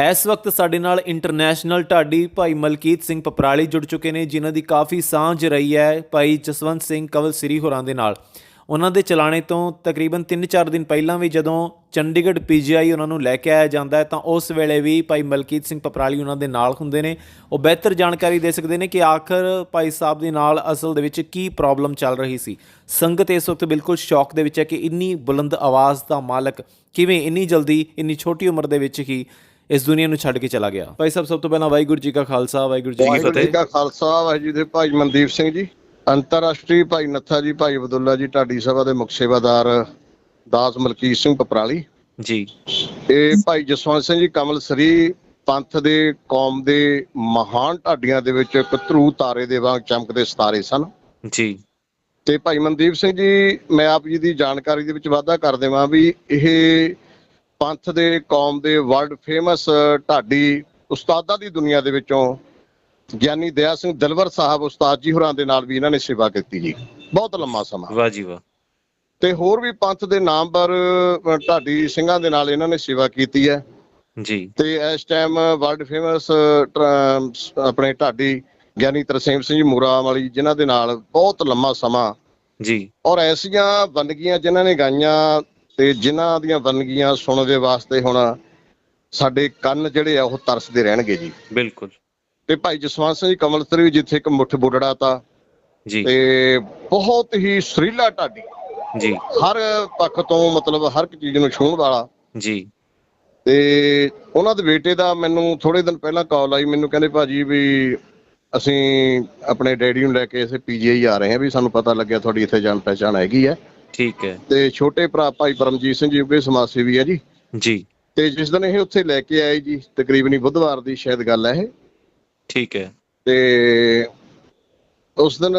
ਇਸ ਵਕਤ ਸਾਡੇ ਨਾਲ ਇੰਟਰਨੈਸ਼ਨਲ ਢਾਡੀ ਭਾਈ ਮਲਕੀਤ ਸਿੰਘ ਪਪਰਾਲੀ ਜੁੜ ਚੁੱਕੇ ਨੇ, ਜਿਨ੍ਹਾਂ ਦੀ ਕਾਫੀ ਸਾਂਝ ਰਹੀ ਹੈ ਭਾਈ ਜਸਵੰਤ ਸਿੰਘ ਕਵਲ ਸ੍ਰੀ ਹੋਰਾਂ ਦੇ ਨਾਲ। ਉਹਨਾਂ ਦੇ ਚਲਾਣੇ ਤੋਂ ਤਕਰੀਬਨ 3-4 ਦਿਨ ਪਹਿਲਾਂ ਵੀ ਜਦੋਂ ਚੰਡੀਗੜ੍ਹ ਪੀਜੀਆਈ ਉਹਨਾਂ ਨੂੰ ਲੈ ਕੇ ਆਇਆ ਜਾਂਦਾ ਹੈ, ਤਾਂ ਉਸ ਵੇਲੇ ਵੀ ਭਾਈ ਮਲਕੀਤ ਸਿੰਘ ਪਪਰਾਲੀ ਉਹਨਾਂ ਦੇ ਨਾਲ ਹੁੰਦੇ ਨੇ। ਉਹ ਬਿਹਤਰ ਜਾਣਕਾਰੀ ਦੇ ਸਕਦੇ ਨੇ ਕਿ ਆਖਰ ਭਾਈ ਸਾਹਿਬ ਦੇ ਨਾਲ ਅਸਲ ਦੇ ਵਿੱਚ ਕੀ ਪ੍ਰੋਬਲਮ ਚੱਲ ਰਹੀ ਸੀ। ਸੰਗਤ ਇਸ ਵਕਤ ਬਿਲਕੁਲ ਸ਼ੌਕ ਦੇ ਵਿੱਚ ਹੈ ਕਿ ਇੰਨੀ ਬੁਲੰਦ ਆਵਾਜ਼ ਦਾ ਮਾਲਕ ਕਿਵੇਂ ਇੰਨੀ ਜਲਦੀ, ਇੰਨੀ ਛੋਟੀ ਉਮਰ ਦੇ ਵਿੱਚ ਹੀ ਇਸ ਦੁਨੀਆ ਨੂੰ ਛੱਡ ਕੇ ਚਲਾ ਗਿਆ। ਭਾਈ ਸਾਹਿਬ ਸਭ ਤੋਂ ਪਹਿਲਾਂ ਵਾਹਿਗੁਰੂ ਜੀ ਕਾ ਖਾਲਸਾ ਵਾਹਿਗੁਰੂ ਜੀ ਕੀ ਵਾਹਿਗੁਰੂ ਜੀ ਫਤਿਹ। ਕਾ ਖਾਲਸਾ ਵਾਹਿਗੁਰੂ ਜੀ ਦੇ ਭਾਈ ਮਨਦੀਪ ਸਿੰਘ ਜੀ ਅੰਤਰਰਾਸ਼ਟਰੀ ਭਾਈ ਨੱਥਾ ਜੀ ਭਾਈ ਅਬਦੁੱਲਾ ਜੀ ਢਾਡੀ ਸਭਾ ਦੇ ਮੁੱਖ ਸੇਵਾਦਾਰ ਦਾਸ ਮਲਕੀਤ ਸਿੰਘ ਪਪਰਾਲੀ। ਜੀ। ਇਹ ਭਾਈ ਜਸਵੰਤ ਸਿੰਘ ਜੀ ਕਮਲ ਸ੍ਰੀ ਪੰਥ ਦੇ ਕੌਮ ਦੇ ਮਹਾਨ ਢਾਡੀਆਂ ਦੇ ਵਿੱਚ ਇੱਕ ਧਰੂ ਤਾਰੇ ਦੇ ਵਾਂਗ ਚਮਕਦੇ ਸਿਤਾਰੇ ਸਨ। ਜੀ। ਤੇ ਭਾਈ ਮਨਦੀਪ ਸਿੰਘ ਜੀ ਮੈਂ ਆਪ ਜੀ ਦੀ ਜਾਣਕਾਰੀ ਦੇ ਵਿੱਚ ਵਾਅਦਾ ਕਰ ਦੇਵਾਂ ਵੀ ਇਹ ਪੰਥ ਦੇ ਕੌਮ ਦੇ ਵਰਲਡ ਫੇਮਸ ਢਾਡੀ ਉਸਤਾਦਾਂ ਦੀ ਦੁਨੀਆ ਦੇ ਵਿੱਚੋਂ ਗਿਆਨੀ ਦਇਆ ਸਿੰਘ ਦਿਲਵਰ ਸਾਹਿਬ ਉਸਤਾਦ ਜੀ ਹੋਰਾਂ ਦੇ ਨਾਲ ਵੀ ਇਹਨਾਂ ਨੇ ਸੇਵਾ ਕੀਤੀ ਜੀ। ਬਹੁਤ ਲੰਮਾ ਸਮਾਂ। ਵਾਹ ਜੀ ਵਾਹ। ਤੇ ਹੋਰ ਵੀ ਪੰਥ ਦੇ ਨਾਮਵਰ ਢਾਡੀ ਸਿੰਘਾਂ ਦੇ ਨਾਲ ਇਹਨਾਂ ਨੇ ਸੇਵਾ ਕੀਤੀ ਹੈ। ਜੀ। ਤੇ ਇਸ ਟਾਈਮ ਵਰਲਡ ਫੇਮਸ ਆਪਣੇ ਢਾਡੀ ਗਿਆਨੀ ਤਰਸੇਮ ਸਿੰਘ ਜੀ ਮੂਰਾ ਵਾਲੀ ਜਿਨ੍ਹਾਂ ਦੇ ਨਾਲ ਬਹੁਤ ਲੰਮਾ ਸਮਾਂ ਜੀ। ਔਰ ਐਸੀਆਂ ਵੰਨਗੀਆਂ ਜਿਨ੍ਹਾਂ ਨੇ ਗਾਈਆਂ ਤੇ ਜਿਨ੍ਹਾਂ ਦੀਆਂ ਵੰਨਗੀਆਂ ਸੁਣਨ ਦੇ ਵਾਸਤੇ ਹੁਣ ਸਾਡੇ ਕੰਨ ਜਿਹੜੇ ਆ ਉਹ ਤਰਸਦੇ ਰਹਿਣਗੇ ਜੀ। ਬਿਲਕੁਲ। ਤੇ ਭਾਈ ਜਸਵੰਤ ਸਿੰਘ ਜੀ ਕਮਲਸਰੀ ਵੀ ਜਿੱਥੇ ਇੱਕ ਮੁੱਠ ਬੁੱਢੜਾ ਤਾ ਜੀ। ਤੇ ਬਹੁਤ ਹੀ ਸਰੀਲਾ ਢਾਡੀ। ਜੀ। ਹਰ ਪੱਖ ਤੋਂ ਮਤਲਬ ਹਰ ਇੱਕ ਚੀਜ਼ ਨੂੰ ਛੂਹਣ ਵਾਲਾ। ਜੀ। ਤੇ ਉਹਨਾਂ ਦੇ ਬੇਟੇ ਦਾ ਮੈਨੂੰ ਥੋੜੇ ਦਿਨ ਪਹਿਲਾਂ ਕਾਲ ਆਈ ਮੈਨੂੰ ਕਹਿੰਦੇ ਭਾਜੀ ਵੀ ਅਸੀਂ ਆਪਣੇ ਡੈਡੀ ਨੂੰ ਲੈ ਕੇ ਇਸੇ ਪੀਜੀਆਈ ਆ ਰਹੇ ਹਾਂ ਵੀ ਸਾਨੂੰ ਪਤਾ ਲੱਗਿਆ ਤੁਹਾਡੀ ਇੱਥੇ ਜਾਣ ਪਹਿਚਾਣ ਹੈਗੀ ਹੈ। ਠੀਕ ਹੈ। ਤੇ ਛੋਟੇ ਭਰਾ ਭਾਈ ਪਰਮਜੀਤ ਸਿੰਘ ਜੀ ਉਹ ਸਮਾਜ ਸੇਵੀ ਹੈ ਜੀ। ਜੀ। ਤੇ ਜਿਸ ਦਿਨ ਇਹ ਉੱਥੇ ਲੈ ਕੇ ਆਏ ਜੀ ਤਕਰੀਬਨੀ ਬੁੱਧਵਾਰ ਦੀ ਸ਼ਾਇਦ ਗੱਲ ਹੈ ਇਹ। ਠੀਕ ਹੈ। ਤੇ ਉਸ ਦਿਨ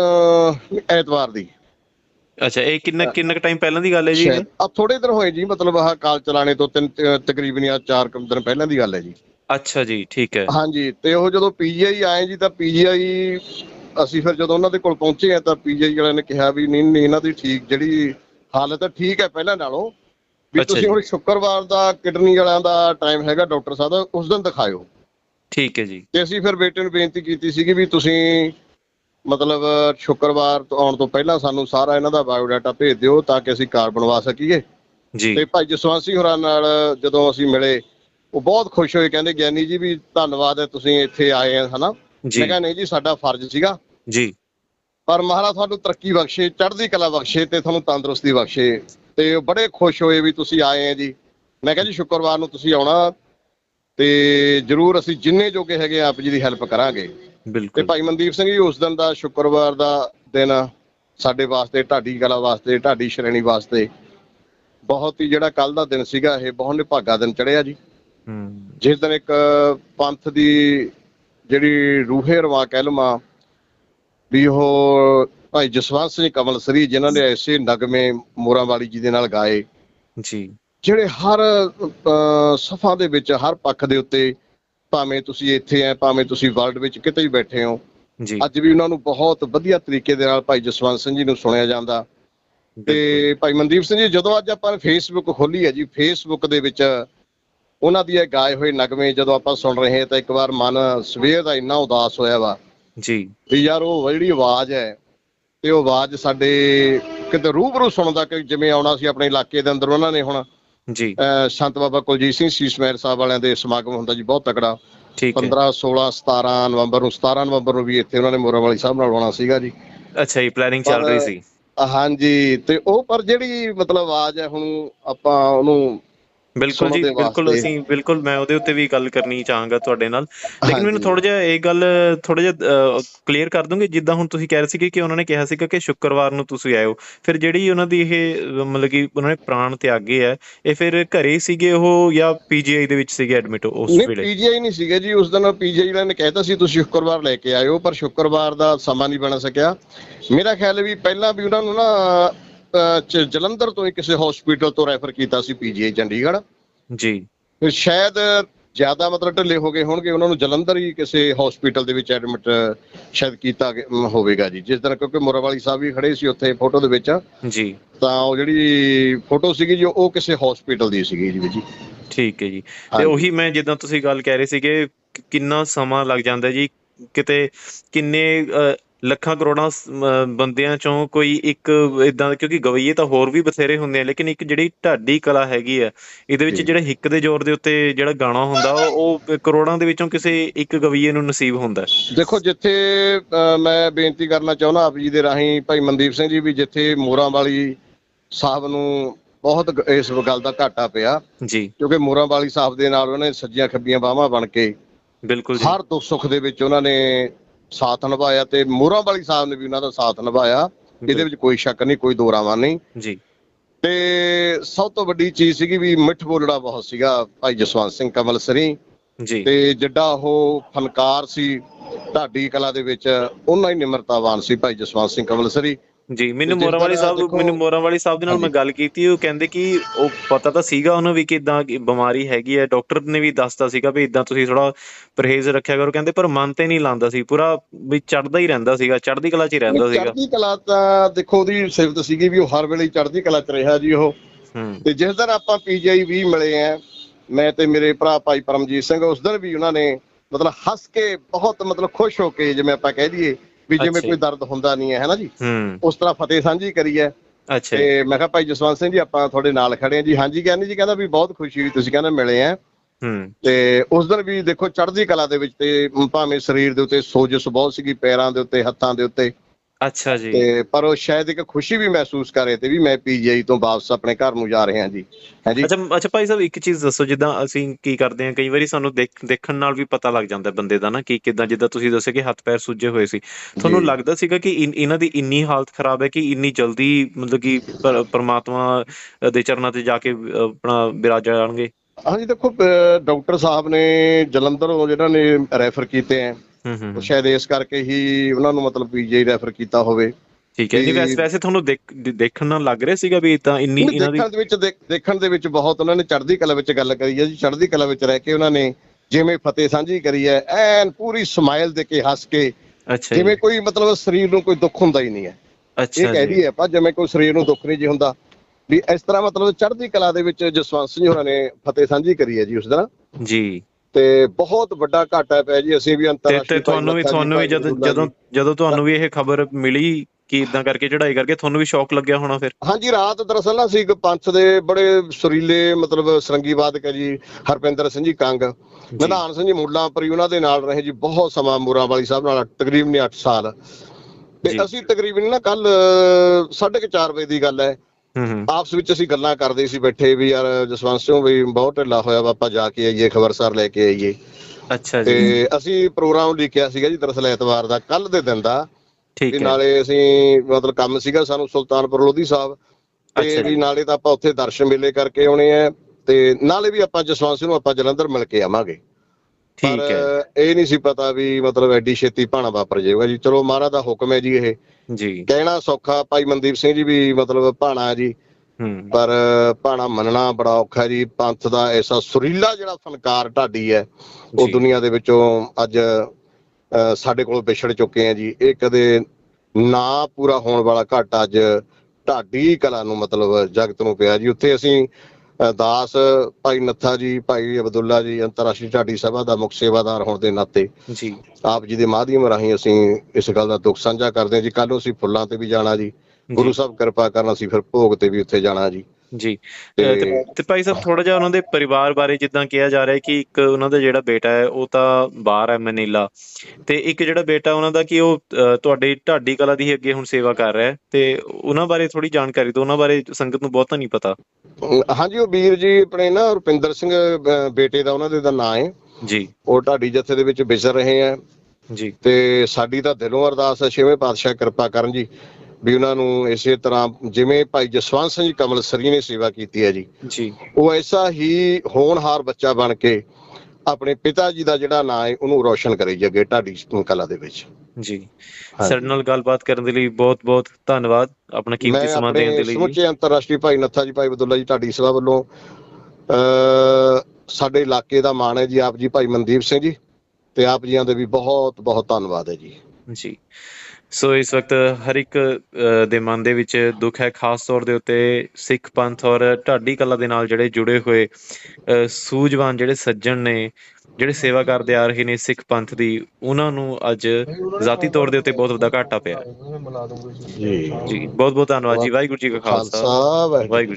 ਐਤਵਾਰ ਦੀ। ਅੱਛਾ ਇਹ ਕਿੰਨਾ ਕਿੰਨਾ ਟਾਈਮ ਪਹਿਲਾਂ ਦੀ ਗੱਲ ਹੈ ਜੀ ਆ ਥੋੜੇ ਦਿਨ ਹੋਏ ਜੀ ਮਤਲਬ ਆਹ ਕਾਲ ਚਲਾਣੇ ਤੋਂ ਤਿੰਨ ਤਕਰੀਬਨ ਆ ਚਾਰ ਕੁ ਦਿਨ ਪਹਿਲਾਂ ਦੀ ਗੱਲ ਹੈ ਜੀ। ਅੱਛਾ ਜੀ ਠੀਕ ਹੈ। ਹਾਂਜੀ ਤੇ ਉਹ ਜਦੋਂ ਪੀਜੀਆਈ ਆਏ ਜੀ ਤਾਂ ਪੀਜੀਆਈ ਅਸੀਂ ਫਿਰ ਜਦੋਂ ਉਹਨਾਂ ਦੇ ਕੋਲ ਪਹੁੰਚੇ ਆ ਤਾਂ ਪੀਜੀਆਈ ਵਾਲਿਆਂ ਨੇ ਕਿਹਾ ਵੀ ਨਹੀਂ ਨਹੀਂ ਇਹਨਾਂ ਦੀ ਠੀਕ ਜਿਹੜੀ ਹਾਲਤ ਠੀਕ ਹੈ ਪਹਿਲਾਂ ਨਾਲੋਂ। ਵੀ ਅੱਛਾ ਤੁਸੀਂ ਜੀ। ਹੁਣ ਸ਼ੁੱਕਰਵਾਰ ਦਾ ਕਿਡਨੀ ਵਾਲਿਆਂ ਦਾ ਟਾਈਮ ਹੈਗਾ ਡਾਕਟਰ ਸਾਹਿਬ ਦਾ ਉਸ ਦਿਨ ਦਿਖਾਇਓ। ਠੀਕ ਹੈ ਜੀ। ਤੇ ਅਸੀਂ ਫਿਰ ਬੇਟੇ ਨੂੰ ਬੇਨਤੀ ਕੀਤੀ ਸੀਗੀ ਵੀ ਤੁਸੀਂ ਮਤਲਬ ਸ਼ੁੱਕਰਵਾਰ ਤੋਂ ਆਉਣ ਤੋਂ ਪਹਿਲਾਂ ਸਾਨੂੰ ਸਾਰਾ ਇਹਨਾਂ ਦਾ ਬਾਇਓਡਾਟਾ ਭੇਜ ਦਿਓ ਤਾਂ ਕਿ ਅਸੀਂ ਕਾਰਡ ਬਣਵਾ ਸਕੀਏ। ਜੀ। ਤੇ ਭਾਈ ਜਸਵੰਤ ਸਿੰਘ ਹੋਰਾਂ ਨਾਲ ਜਦੋਂ ਅਸੀਂ ਮਿਲੇ ਉਹ ਬਹੁਤ ਖੁਸ਼ ਹੋਏ ਕਹਿੰਦੇ ਗਿਆਨੀ ਜੀ ਵੀ ਧੰਨਵਾਦ ਹੈ ਤੁਸੀਂ ਇੱਥੇ ਆਏ ਆ ਹਨਾ? ਜੀ। ਮੈਂ ਕਿਹਾ ਨਹੀਂ ਜੀ ਸਾਡਾ ਫਰਜ਼ ਸੀਗਾ। ਜੀ। ਪਰ ਮਹਾਰਾਜ ਤੁਹਾਨੂੰ ਤਰੱਕੀ ਬਖਸ਼ੇ ਚੜ੍ਹਦੀ ਕਲਾ ਬਖਸ਼ੇ ਤੇ ਤੁਹਾਨੂੰ ਤੰਦਰੁਸਤੀ ਬਖਸ਼ੇ ਤੇ ਬੜੇ ਖੁਸ਼ ਹੋਏ ਵੀ ਤੁਸੀਂ ਆਏ ਆ ਜੀ। ਮੈਂ ਕਿਹਾ ਜੀ ਸ਼ੁੱਕਰਵਾਰ ਨੂੰ ਤੁਸੀਂ ਆਉਣਾ ਤੇ ਜਰੂਰ ਅਸੀਂ ਜਿੰਨੇ ਜੋਗੇ ਹੈਗੇ ਆਪ ਜੀ ਦੀ ਹੈਲਪ ਕਰਾਂਗੇ। ਤੇ ਬਿਲਕੁਲ ਭਾਈ ਮਨਦੀਪ ਸਿੰਘ ਜੀ ਉਸ ਦਿਨ ਦਾ ਸ਼ੁੱਕਰਵਾਰ ਦਾ ਦਿਨ ਸਾਡੇ ਵਾਸਤੇ ਢਾਡੀ ਕਲਾ ਵਾਸਤੇ ਢਾਡੀ ਸ਼੍ਰੇਣੀ ਵਾਸਤੇ। ਬਹੁਤ ਹੀ ਜਿਹੜਾ ਕੱਲ ਦਾ ਦਿਨ ਸੀਗਾ ਇਹ ਬਹੁਤ ਨਿਭਾਗਾ ਦਿਨ ਚੜਿਆ ਜੀ। ਹੂੰ। ਜਿਸ ਦਿਨ ਇੱਕ ਪੰਥ ਦੀ ਜਿਹੜੀ ਰੂਹੇ ਰਵਾ ਕਹਿ ਲਵਾਂ ਵੀ ਉਹ ਭਾਈ ਜਸਵੰਤ ਸਿੰਘ ਕਮਲ ਸ੍ਰੀ ਜਿਨ੍ਹਾਂ ਨੇ ਐਸੇ ਨਗਮੇ ਮੋਰਾਂ ਵਾਲੀ ਜੀ ਦੇ ਨਾਲ ਗਾਏ। ਜੀ। ਜਿਹੜੇ ਹਰ ਸਫਾ ਦੇ ਵਿੱਚ ਹਰ ਪੱਖ ਦੇ ਉੱਤੇ ਭਾਵੇਂ ਤੁਸੀਂ ਇੱਥੇ ਆ ਭਾਵੇਂ ਤੁਸੀਂ ਵਰਲਡ ਵਿੱਚ ਕਿਤੇ ਵੀ ਬੈਠੇ ਹੋ ਜੀ। ਅੱਜ ਵੀ ਉਹਨਾਂ ਨੂੰ ਬਹੁਤ ਵਧੀਆ ਤਰੀਕੇ ਦੇ ਨਾਲ ਭਾਈ ਜਸਵੰਤ ਸਿੰਘ ਜੀ ਨੂੰ ਸੁਣਿਆ ਜਾਂਦਾ। ਤੇ ਭਾਈ ਮਨਦੀਪ ਸਿੰਘ ਜੀ ਜਦੋਂ ਅੱਜ ਆਪਾਂ ਫੇਸਬੁੱਕ ਖੋਲੀ ਹੈ ਜੀ ਫੇਸਬੁੱਕ ਦੇ ਵਿੱਚ ਉਹਨਾਂ ਦੀ ਇਹ ਗਾਏ ਹੋਏ ਨਗਮੇ ਜਦੋਂ ਆਪਾਂ ਸੁਣ ਰਹੇ ਹਾਂ ਤਾਂ ਇੱਕ ਵਾਰ ਮਨ ਸਵੇਰ ਦਾ ਇੰਨਾ ਉਦਾਸ ਹੋਇਆ ਵਾ ਜੀ। ਵੀ ਯਾਰ ਉਹ ਜਿਹੜੀ ਆਵਾਜ਼ ਹੈ ਤੇ ਉਹ ਆਵਾਜ਼ ਸਾਡੇ ਕਿਤੇ ਰੂਬਰੂ ਸੁਣਦਾ ਕਿ ਜਿਵੇਂ ਆਉਣਾ ਸੀ ਆਪਣੇ ਇਲਾਕੇ ਦੇ ਅੰਦਰ ਉਹਨਾਂ ਨੇ ਹੁਣ ਜੀ। ਸੰਤ ਬਾਬਾ ਕੁਲਜੀਤ ਸਿੰਘ ਸੀਸ ਮਹਿਰ ਸਾਹਿਬ ਵਾਲਿਆਂ ਦੇ ਸਮਾਗਮ ਹੁੰਦਾ ਜੀ ਬਹੁਤ ਤਕੜਾ। ਠੀਕ ਹੈ। 15 16 17 ਨਵੰਬਰ ਨੂੰ 17 ਨਵੰਬਰ ਨੂੰ ਵੀ ਇੱਥੇ ਉਹਨਾਂ ਨੇ ਮੋਰਾਂ ਵਾਲੀ ਸਾਹਿਬ ਨਾਲ ਆਉਣਾ ਸੀਗਾ ਜੀ। ਅੱਛਾ ਜੀ ਪਲੈਨਿੰਗ ਚੱਲ ਰਹੀ ਸੀ। ਹਾਂਜੀ ਤੇ ਉਹ ਪਰ ਜਿਹੜੀ ਮਤਲਬ ਆਵਾਜ਼ ਹੈ ਹੁਣ ਆਪਾਂ ਉਹਨੂੰ ਬਿਲਕੁਲ ਜੀ ਬਿਲਕੁਲ। ਅਸੀਂ ਬਿਲਕੁਲ ਮੈਂ ਉਹਦੇ ਉੱਤੇ ਵੀ ਗੱਲ ਕਰਨੀ ਚਾਹਾਂਗਾ ਤੁਹਾਡੇ ਨਾਲ। ਲੇਕਿਨ ਮੈਨੂੰ। ਥੋੜਾ ਜਿਹਾ ਇਹ ਗੱਲ ਥੋੜਾ ਜਿਹਾ ਕਲੀਅਰ ਕਰ ਦੋਗੇ। ਜਿੱਦਾਂ ਹੁਣ ਤੁਸੀਂ ਕਹਿ ਰਹੇ ਸੀਗੇ ਕਿ ਉਹਨਾਂ ਨੇ ਕਿਹਾ ਸੀਗਾ ਕਿ ਸ਼ੁੱਕਰਵਾਰ ਨੂੰ ਤੁਸੀਂ ਆਇਓ। ਫਿਰ ਜਿਹੜੀ ਉਹਨਾਂ ਦੀ ਇਹ ਮਤਲਬ ਕਿ ਉਹਨਾਂ ਨੇ ਪ੍ਰਾਣ ਤਿਆਗੇ ਆ ਇਹ ਫਿਰ ਘਰੇ ਸੀਗੇ ਉਹ ਜਾਂ ਪੀਜੀਆਈ ਦੇ ਵਿੱਚ ਸੀਗੇ ਐਡਮਿਟ ਉਸ ਨਹੀਂ ਵੇਲੇ? ਪੀਜੀਆਈ ਨਹੀਂ ਸੀਗੇ ਜੀ। ਉਸ ਦਿਨ ਪੀਜੀਆਈ ਵਾਲਿਆਂ ਨੇ ਕਹਿਤਾ ਸੀ ਤੁਸੀਂ ਸ਼ੁੱਕਰਵਾਰ ਲੈ ਕੇ ਆਇਓ। ਪਰ ਸ਼ੁੱਕਰਵਾਰ ਦਾ ਸਮਾਂ ਨਹੀਂ ਬਣ ਸਕਿਆ। ਮੇਰਾ ਖਿਆਲ ਵੀ ਪਹਿਲਾਂ ਵੀ ਉਹਨਾਂ ਨੂੰ ਨਾ ਜਲੰਧਰ ਤੋਂ ਹੀ ਕਿਸੇ ਹਸਪੀਟਲ ਤੋਂ ਰੈਫਰ ਕੀਤਾ ਸੀ ਪੀਜੀਆਈ ਚੰਡੀਗੜ੍ਹ। ਜੀ। ਫਿਰ ਸ਼ਾਇਦ ਜ਼ਿਆਦਾ ਮਤਲਬ ਢਿੱਲੇ ਹੋ ਗਏ ਹੋਣਗੇ ਉਹਨਾਂ ਨੂੰ ਜਲੰਧਰ ਹੀ ਕਿਸੇ ਹਸਪੀਟਲ ਦੇ ਵਿੱਚ ਐਡਮਿਟ ਸ਼ਾਇਦ ਕੀਤਾ ਹੋਵੇਗਾ ਜੀ। ਜਿਸ ਤਰ੍ਹਾਂ ਕਿਉਂਕਿ ਮੋਰਾਵਾਲੀ ਸਾਹਿਬ ਵੀ ਖੜੇ ਸੀ ਉੱਥੇ ਫੋਟੋ ਦੇ ਵਿੱਚ। ਜੀ। ਤਾਂ ਉਹ ਜਿਹੜੀ ਫੋਟੋ ਸੀਗੀ ਜੀ ਉਹ ਕਿਸੇ ਹਸਪੀਟਲ ਦੀ ਸੀਗੀ ਜੀ ਜੀ। ਠੀਕ ਹੈ ਜੀ। ਤੇ। ਉਹੀ ਮੈਂ ਜਿੱਦਾਂ ਤੁਸੀਂ ਗੱਲ ਕਹਿ ਰਹੇ ਸੀਗੇ ਕਿੰਨਾ ਸਮਾਂ ਲੱਗ ਜਾਂਦਾ ਜੀ ਕਿਤੇ ਕਿੰਨੇ ਲੱਖਾਂ ਕਰੋੜਾਂ ਬੰਦਿਆਂ ਚੋਂ ਕੋਈ ਇੱਕ ਇਦਾਂ ਕਿਉਂਕਿ ਗਵਈਏ ਤਾਂ ਹੋਰ ਵੀ ਬਥੇਰੇ ਹੁੰਦੇ ਆ ਲੇਕਿਨ ਇੱਕ ਜਿਹੜੀ ਢਾਡੀ ਕਲਾ ਹੈਗੀ ਆ ਇਹਦੇ ਵਿੱਚ। ਜਿਹੜਾ ਹਿੱਕ ਦੇ ਜ਼ੋਰ ਦੇ ਉੱਤੇ ਜਿਹੜਾ ਗਾਣਾ ਹੁੰਦਾ ਉਹ ਕਰੋੜਾਂ ਦੇ ਵਿੱਚੋਂ ਕਿਸੇ ਇੱਕ ਗਵਈਏ ਨੂੰ ਨਸੀਬ ਹੁੰਦਾ। ਦੇਖੋ ਜਿੱਥੇ ਮੈਂ ਬੇਨਤੀ ਕਰਨਾ ਚਾਹੁੰਦਾ ਆਪ ਜੀ ਦੇ ਰਾਹੀਂ ਭਾਈ ਮਨਦੀਪ ਸਿੰਘ ਜੀ ਵੀ ਜਿੱਥੇ ਮੋਰਾਂ ਵਾਲੀ ਸਾਹਿਬ ਨੂੰ ਬਹੁਤ ਇਸ ਗੱਲ ਦਾ ਘਾਟਾ ਪਿਆ ਜੀ ਕਿਉਂਕਿ ਮੋਰਾਂ ਵਾਲੀ ਸਾਹਿਬ ਦੇ ਨਾਲ ਉਹਨੇ ਸੱਜੀਆਂ ਖੱਬੀਆਂ ਬਾਹਾਂ ਬਣ ਕੇ ਬਿਲਕੁਲ ਜੀ ਹਰ ਦੁੱਖ ਸੁੱਖ ਦੇ ਵਿੱਚ ਉਹਨਾਂ ਨੇ ਸਾਥ ਨਿਭਾਇਆ ਤੇ ਮੋਰਾਂ ਵਾਲੀ ਸਾਹਿਬ ਨੇ ਵੀ ਉਹਨਾਂ ਦਾ ਸਾਥ ਨਿਭਾਇਆ। ਇਹਦੇ ਵਿੱਚ ਕੋਈ ਸ਼ੱਕ ਨਹੀਂ ਕੋਈ ਦੋਰਾਵਾ ਨਹੀਂ। ਜੀ। ਤੇ ਸਭ ਤੋਂ ਵੱਡੀ ਚੀਜ਼ ਸੀਗੀ ਵੀ ਮਿੱਠ ਬੋਲੜਾ ਬਹੁਤ ਸੀਗਾ ਭਾਈ ਜਸਵੰਤ ਸਿੰਘ ਕਮਲ ਸਰੀ। ਜੀ। ਤੇ ਜਿੱਡਾ ਉਹ ਫਨਕਾਰ ਸੀ ਢਾਡੀ ਕਲਾ ਦੇ ਵਿੱਚ ਉਹਨਾਂ ਹੀ ਨਿਮਰਤਾਵਾਨ ਸੀ ਭਾਈ ਜਸਵੰਤ ਸਿੰਘ ਕਮਲ ਸਰੀ। ਜੀ ਮੈਨੂੰ ਮੋਰਾਂ ਵਾਲੀ ਸਾਹਿਬ ਮੈਨੂੰ ਮੋਰਾਂ ਵਾਲੀ ਸਾਹਿਬ ਦੇ ਨਾਲ ਮੈਂ। ਗੱਲ ਕੀਤੀ ਉਹ ਕਹਿੰਦੇ ਕਿ ਉਹ ਪਤਾ ਤਾਂ ਸੀਗਾ ਉਹਨੂੰ ਵੀ ਕਿ ਇਦਾਂ ਬਿਮਾਰੀ ਹੈਗੀ ਹੈ। ਡਾਕਟਰ ਨੇ ਵੀ ਦੱਸਤਾ ਸੀਗਾ ਵੀ ਇਦਾਂ ਤੁਸੀਂ ਥੋੜਾ ਪਰਹੇਜ਼ ਰੱਖਿਆ ਕਰੋ ਕਹਿੰਦੇ ਪਰ ਮਨ ਤੇ ਨਹੀਂ ਲਾਂਦਾ ਸੀ। ਪੂਰਾ ਵੀ ਚੜਦਾ ਹੀ ਰਹਿੰਦਾ ਸੀਗਾ ਚੜ੍ਹਦੀ ਕਲਾ 'ਚ ਹੀ ਰਹਿੰਦਾ ਸੀਗਾ। ਚੜ੍ਹਦੀ ਕਲਾ ਤਾਂ ਦੇਖੋ ਉਹਦੀ ਸਿਫਤ ਸੀਗੀ ਵੀ ਉਹ ਹਰ ਵੇਲੇ ਹੀ ਚੜ੍ਹਦੀ ਕਲਾ 'ਚ ਰਿਹਾ ਜੀ ਉਹ। ਤੇ ਜਿਸ ਦਿਨ ਆਪਾਂ ਪੀਜੀਆਈ ਵੀ ਮਿਲੇ ਆ ਮੈਂ ਤੇ ਮੇਰੇ ਭਰਾ ਭਾਈ ਪਰਮਜੀਤ ਸਿੰਘ ਉਸ ਦਿਨ ਵੀ ਉਹਨਾਂ ਨੇ ਮਤਲਬ ਹੱਸ ਕੇ ਬਹੁਤ ਮਤਲਬ ਖੁਸ਼ ਹੋ ਕੇ ਜਿਵੇਂ ਆਪਾਂ ਕਹਿ ਦਈਏ ਵੀ ਜਿਵੇਂ। ਕੋਈ ਦਰਦ ਹੁੰਦਾ ਨਹੀਂ ਹੈ ਹੈਨਾ ਜੀ? ਉਸ ਤਰ੍ਹਾਂ ਫਤਿਹ ਸਾਂਝੀ ਕਰੀ ਹੈ। ਅੱਛਾ ਤੇ ਮੈਂ ਕਿਹਾ ਭਾਈ ਜਸਵੰਤ ਸਿੰਘ ਜੀ ਆਪਾਂ ਤੁਹਾਡੇ ਨਾਲ ਖੜੇ ਹਾਂ ਜੀ। ਹਾਂਜੀ ਕਹਿੰਦੇ ਜੀ ਕਹਿੰਦਾ ਵੀ ਬਹੁਤ ਖੁਸ਼ੀ ਹੋਈ ਤੁਸੀਂ ਕਹਿੰਦੇ ਮਿਲੇ ਆ। ਹੂੰ। ਤੇ ਉਸ ਦਿਨ ਵੀ ਦੇਖੋ ਚੜ੍ਹਦੀ ਕਲਾ ਦੇ ਵਿੱਚ ਤੇ ਭਾਵੇਂ ਸਰੀਰ ਦੇ ਉੱਤੇ ਸੋਜਸ ਬਹੁਤ ਸੀਗੀ ਪੈਰਾਂ ਦੇ ਉੱਤੇ ਹੱਥਾਂ ਦੇ ਉੱਤੇ। ਅੱਛਾ ਜੀ। ਤੇ ਪਰ ਉਹ ਸ਼ਾਇਦ ਇੱਕ ਖੁਸ਼ੀ ਵੀ ਮਹਿਸੂਸ ਕਰੇ ਤੇ ਵੀ ਮੈਂ ਪੀਜੀਆਈ ਤੋਂ ਵਾਪਸ ਆਪਣੇ ਘਰ ਨੂੰ ਜਾ ਰਿਹਾ ਜੀ। ਹਾਂਜੀ ਅੱਛਾ ਅੱਛਾ ਭਾਈ ਸਾਹਿਬ ਇੱਕ ਚੀਜ਼ ਦੱਸੋ ਜਿੱਦਾਂ ਅਸੀਂ ਕੀ ਕਰਦੇ ਹਾਂ ਕਈ ਵਾਰੀ ਸਾਨੂੰ ਦੇਖ ਦੇਖਣ ਨਾਲ ਵੀ ਪਤਾ ਲੱਗ ਜਾਂਦਾ ਬੰਦੇ ਦਾ ਨਾ ਕਿ ਕਿਦਾਂ ਜਿੱਦਾਂ ਤੁਸੀਂ ਦੱਸਿਆ ਕਿ ਹੱਥ ਪੈਰ ਸੁੱਜੇ ਹੋਏ ਸੀ। ਤੁਹਾਨੂੰ। ਲੱਗਦਾ ਸੀਗਾ ਕਿ ਇਹਨਾਂ ਦੀ ਇੰਨੀ ਹਾਲਤ ਖਰਾਬ ਹੈ ਕਿ ਇੰਨੀ ਜਲਦੀ ਮਤਲਬ ਕਿ ਪਰ- ਪ੍ਰਮਾਤਮਾ ਦੇ ਚਰਨਾਂ ਤੇ ਜਾ ਕੇ ਆਪਣਾ ਵਿਰਾਜ ਜਾਣਗੇ? ਹਾਂਜੀ ਦੇਖੋ ਡਾਕਟਰ ਸਾਹਿਬ ਨੇ ਜਲੰਧਰੋਂ ਜਿਹੜਾ ਨੇ ਰੈਫਰ ਕੀਤੇ ਆ ਉਹ ਹੂੰ। ਸ਼ਾਇਦ ਇਸ ਕਰਕੇ ਹੀ ਉਹਨਾਂ ਨੂੰ ਮਤਲਬ ਪੀਜੀਆਈ ਰੈਫਰ ਕੀਤਾ ਹੋਵੇ। ਠੀਕ ਹੈ ਤੇ- ਵੈਸੇ ਵੈਸੇ ਤੁਹਾਨੂੰ ਦੇਖਣ ਨਾਲ ਲੱਗ ਰਿਹਾ ਸੀਗਾ ਵੀ ਤਾਂ ਇੰਨੀ ਇਹਨਾਂ ਦੀ ਦੇਖਣ ਦੇ ਵਿੱਚ ਦੇਖ- ਦੇਖਣ ਦੇ ਵਿੱਚ ਬਹੁਤ ਉਹਨਾਂ ਨੇ ਚੜ੍ਹਦੀ ਕਲਾ ਵਿੱਚ ਗੱਲ ਕਰੀ ਹੈ ਜੀ ਚੜ੍ਹਦੀ ਕਲਾ ਵਿੱਚ ਰਹਿ ਕੇ ਉਹਨਾਂ ਨੇ ਜਿਵੇਂ ਫਤਿਹ ਸਾਂਝੀ ਕਰੀ ਹੈ ਐਨ ਪੂਰੀ ਸਮਾਈਲ ਦੇ ਕੇ ਹੱਸ ਕੇ ਅੱਛਾ ਜੀ। ਜਿਵੇਂ ਕੋਈ ਮਤਲਬ ਸਰੀਰ ਨੂੰ ਕੋਈ ਦੁੱਖ ਹੁੰਦਾ ਹੀ ਨਹੀਂ ਹੈ। ਇਹ ਅੱਛਾ ਕਹਿ ਜੀ। ਦਈਏ ਆਪਾਂ ਜਿਵੇਂ ਕੋਈ ਸਰੀਰ ਨੂੰ ਦੁੱਖ ਨਹੀਂ ਜੀ ਹੁੰਦਾ ਵੀ ਇਸ ਤਰ੍ਹਾਂ ਮਤਲਬ ਚੜ੍ਹਦੀ ਕਲਾ ਦੇ ਵਿੱਚ ਜਸਵੰਤ ਸਿੰਘ ਹੋਰਾਂ ਨੇ ਫਤਿਹ ਸਾਂਝੀ ਕਰੀ ਹੈ ਜੀ ਉਸ ਦਿਨ। ਜੀ। ਤੇ ਬਹੁਤ ਵੱਡਾ ਘਾਟਾ ਪਿਆ ਜੀ ਅਸੀਂ ਵੀ ਅੰਤਰਰਾਸ਼ਟਰੀ ਤੇ ਤੁਹਾਨੂੰ ਵੀ ਤੁਹਾਨੂੰ ਵੀ ਜਦੋਂ ਜਦੋਂ ਜਦੋਂ ਤੁਹਾਨੂੰ ਵੀ ਇਹ ਖਬਰ ਮਿਲੀ ਕਿ ਇਦਾਂ ਕਰਕੇ ਚੜਾਈ ਕਰਕੇ ਤੁਹਾਨੂੰ ਵੀ ਸ਼ੌਕ ਲੱਗਿਆ ਹੋਣਾ ਫਿਰ? ਹਾਂਜੀ ਰਾਤ ਦਰਅਸਲ ਨਾ ਸੀ ਇੱਕ ਪੰਥ ਦੇ ਬੜੇ ਸੁਰੀਲੇ ਮਤਲਬ ਸਰੰਗੀਵਾਦਕ ਹੈ ਜੀ ਹਰਪਿੰਦਰ ਸਿੰਘ ਜੀ ਕੰਗ ਨਿਧਾਨ ਸਿੰਘ ਜੀ ਮੁੱਲਾਂਪਰੀ ਉਹਨਾਂ ਦੇ ਨਾਲ ਰਹੇ ਜੀ ਬਹੁਤ ਸਮਾਂ ਮੂਰਾਂ ਵਾਲੀ ਸਾਹਿਬ ਨਾਲ ਤਕਰੀਬਨ 8 ਸਾਲ। ਤੇ ਅਸੀਂ ਤਕਰੀਬਨ ਨਾ ਕੱਲ 4:30 ਵਜੇ ਦੀ ਗੱਲ ਹੂੰ ਆਪਸ ਵਿੱਚ ਅਸੀਂ ਗੱਲਾਂ ਕਰਦੇ ਸੀ ਬੈਠੇ ਵੀ ਯਾਰ ਜਸਵੰਤ ਸਿੰਘ ਵੀ ਬਹੁਤ ਢਿੱਲਾ ਹੋਇਆ ਵਾ ਆਪਾਂ ਜਾ ਕੇ ਆਈਏ ਖਬਰਸਾਰ ਲੈ ਕੇ ਆਈਏ। ਅੱਛਾ ਜੀ। ਤੇ ਅਸੀਂ ਪ੍ਰੋਗਰਾਮ ਲਿਖਿਆ ਸੀਗਾ ਜੀ ਦਰਅਸਲ ਐਤਵਾਰ ਦਾ ਕੱਲ ਦੇ ਦਿਨ ਦਾ। ਠੀਕ ਹੈ। ਨਾਲੇ ਅਸੀਂ ਮਤਲਬ ਕੰਮ ਸੀਗਾ ਸਾਨੂੰ ਸੁਲਤਾਨਪੁਰ ਲੋਧੀ ਸਾਹਿਬ। ਤੇ। ਵੀ ਨਾਲੇ ਤਾਂ ਆਪਾਂ ਉੱਥੇ ਦਰਸ਼ਨ ਮੇਲੇ ਕਰਕੇ ਆਉਣੇ ਆ ਤੇ ਨਾਲੇ ਵੀ ਆਪਾਂ ਜਸਵੰਤ ਸਿੰਘ ਨੂੰ ਆਪਾਂ ਜਲੰਧਰ ਮਿਲ ਕੇ ਆਵਾਂਗੇ। ਠੀਕ ਪਰ ਹੈ ਇਹ ਨਹੀਂ ਸੀ ਪਤਾ ਵੀ ਮਤਲਬ ਐਡੀ ਛੇਤੀ ਭਾਣਾ ਵਾਪਰ ਜਾਊਗਾ ਜੀ। ਚਲੋ ਮਹਾਰਾਜ ਦਾ ਹੁਕਮ ਹੈ ਜੀ ਇਹ। ਜੀ। ਕਹਿਣਾ ਸੌਖਾ ਭਾਈ ਮਨਦੀਪ ਸਿੰਘ ਜੀ ਵੀ ਮਤਲਬ ਭਾਣਾ ਜੀ। ਹੂੰ। ਪਰ ਭਾਣਾ ਮੰਨਣਾ ਬੜਾ ਔਖਾ ਜੀ। ਪੰਥ ਦਾ ਐਸਾ ਸੁਰੀਲਾ ਜਿਹੜਾ ਫਨਕਾਰ ਢਾਡੀ ਹੈ ਉਹ। ਦੁਨੀਆ ਦੇ ਵਿੱਚੋਂ ਅੱਜ ਸਾਡੇ ਕੋਲ ਵਿਛੜ ਚੁੱਕੇ ਆ ਜੀ। ਇਹ ਕਦੇ ਨਾ ਪੂਰਾ ਹੋਣ ਵਾਲਾ ਘਾਟਾ ਅੱਜ ਢਾਡੀ ਕਲਾ ਨੂੰ ਮਤਲਬ ਜਗਤ ਨੂੰ ਪਿਆ ਜੀ। ਉੱਥੇ ਅਸੀਂ ਦਾਸ ਭਾਈ ਨੱਥਾ ਜੀ ਭਾਈ ਅਬਦੁੱਲਾ ਜੀ ਅੰਤਰਰਾਸ਼ਟਰੀ ਢਾਡੀ ਸਭਾ ਦਾ ਮੁੱਖ ਸੇਵਾਦਾਰ ਹੋਣ ਦੇ ਨਾਤੇ ਜੀ। ਆਪ ਜੀ ਦੇ ਮਾਧਿਅਮ ਰਾਹੀਂ ਅਸੀਂ ਇਸ ਗੱਲ ਦਾ ਦੁੱਖ ਸਾਂਝਾ ਕਰਦੇ ਹਾਂ ਜੀ। ਕੱਲ ਨੂੰ ਅਸੀਂ ਫੁੱਲਾਂ ਤੇ ਵੀ ਜਾਣਾ ਜੀ। ਗੁਰੂ ਸਾਹਿਬ ਕਿਰਪਾ ਕਰਨ ਅਸੀਂ ਫਿਰ ਭੋਗ ਤੇ ਵੀ ਉੱਥੇ ਜਾਣਾ ਜੀ। ਜੀ। ਤੇ- ਭਾਈ ਸਾਹਿਬ ਥੋੜਾ ਜਿਹਾ ਉਹਨਾਂ ਦੇ ਪਰਿਵਾਰ ਬਾਰੇ ਜਿੱਦਾਂ ਕਿਹਾ ਜਾ ਰਿਹਾ ਹੈ ਕਿ ਇੱਕ ਉਹਨਾਂ ਦਾ ਜਿਹੜਾ ਬੇਟਾ ਹੈ ਉਹ ਤਾਂ ਬਾਹਰ ਹੈ ਮਨੀਲਾ। ਤੇ ਇੱਕ ਜਿਹੜਾ ਬੇਟਾ ਉਹਨਾਂ ਦਾ ਕਿ ਉਹ ਤੁਹਾਡੇ ਢਾਡੀ ਕਲਾ ਦੀ ਅੱਗੇ ਹੁਣ ਸੇਵਾ ਕਰ ਰਿਹਾ ਹੈ। ਤੇ ਉਹਨਾਂ ਬਾਰੇ ਥੋੜੀ ਜਾਣਕਾਰੀ ਦਿਓ ਉਹਨਾਂ ਬਾਰੇ ਸੰਗਤ ਨੂੰ ਬਹੁਤਾ ਨਹੀਂ ਪਤਾ। ਹਾਂਜੀ ਉਹ ਵੀਰ ਜੀ ਆਪਣੇ ਨਾ ਰੁਪਿੰਦਰ ਸਿੰਘ ਬੇਟੇ ਦਾ ਉਹਨਾਂ ਦੇ ਦਾ ਨਾਂ ਹੈ। ਜੀ। ਉਹ ਢਾਡੀ ਜਥੇ ਦੇ ਵਿੱਚ ਵਿਚਰ ਰਹੇ ਆ ਜੀ। ਤੇ ਸਾਡੀ ਤਾਂ ਦਿਲੋਂ ਅਰਦਾਸ ਹੈ ਛੇਵੇਂ ਪਾਤਸ਼ਾਹ ਕਿਰਪਾ ਕਰਨ ਜੀ। ਵੀ ਉਹਨਾਂ ਨੂੰ ਇਸੇ ਤਰ੍ਹਾਂ ਜਿਵੇਂ ਭਾਈ ਜਸਵੰਤ ਸਿੰਘ ਕਮਲ ਸਰੀ ਨੇ ਸੇਵਾ ਕੀਤੀ ਹੈ ਜੀ। ਜੀ। ਉਹ ਐਸਾ ਹੀ ਹੋਣਹਾਰ ਬੱਚਾ ਬਣ ਕੇ ਆਪਣੇ ਪਿਤਾ ਜੀ ਦਾ ਜਿਹੜਾ ਨਾਂ ਹੈ ਉਹਨੂੰ ਰੋਸ਼ਨ ਕਰੇ ਜੀ ਅੱਗੇ ਢਾਡੀ ਕਲਾ ਦੇ ਵਿੱਚ। ਜੀ। ਸਾਡੇ ਨਾਲ ਗੱਲਬਾਤ ਕਰਨ ਦੇ ਲਈ ਬਹੁਤ ਬਹੁਤ ਧੰਨਵਾਦ ਆਪਣਾ ਕੀਮਤੀ ਸਮਾਂ ਦੇਣ ਦੇ ਲਈ ਸਮੁੱਚੇ ਅੰਤਰਰਾਸ਼ਟਰੀ ਭਾਈ ਨੱਥਾ ਜੀ ਭਾਈ ਬਦੁੱਲਾ ਜੀ ਢਾਡੀ ਸਭਾ ਵੱਲੋਂ ਅ ਸਾਡੇ ਇਲਾਕੇ ਦਾ ਮਾਣ ਹੈ ਜੀ ਆਪ ਜੀ ਭਾਈ ਮਨਦੀਪ ਸਿੰਘ ਜੀ ਤੇ ਆਪ ਜੀਆਂ ਦੇ ਵੀ ਬਹੁਤ ਬਹੁਤ ਧੰਨਵਾਦ ਹੈ ਜੀ। ਜੀ। ਸੋ ਇਸ ਵਕਤ ਹਰ ਇੱਕ ਦੇ ਮਨ ਦੇ ਵਿੱਚ ਦੁੱਖ ਹੈ ਖਾਸ ਤੌਰ ਦੇ ਉੱਤੇ ਸਿੱਖ ਪੰਥ ਔਰ ਢਾਡੀ ਕਲਾ ਦੇ ਨਾਲ ਜਿਹੜੇ ਜੁੜੇ ਹੋਏ ਸੂਝਵਾਨ ਜਿਹੜੇ ਸੱਜਣ ਨੇ ਜਿਹੜੇ ਸੇਵਾ ਕਰਦੇ ਆ ਰਹੇ ਨੇ ਸਿੱਖ ਪੰਥ ਦੀ ਉਹਨਾਂ ਨੂੰ ਅੱਜ ਜ਼ਾਤੀ ਤੌਰ ਦੇ ਉੱਤੇ ਬਹੁਤ ਵੱਡਾ ਘਾਟਾ ਪਿਆ। ਜੀ। ਜੀ। ਬਹੁਤ ਬਹੁਤ ਧੰਨਵਾਦ ਜੀ। ਵਾਹਿਗੁਰੂ ਜੀ ਕਾ ਖਾਲਸਾ। ਵਾਹਿਗੁਰੂ ਜੀ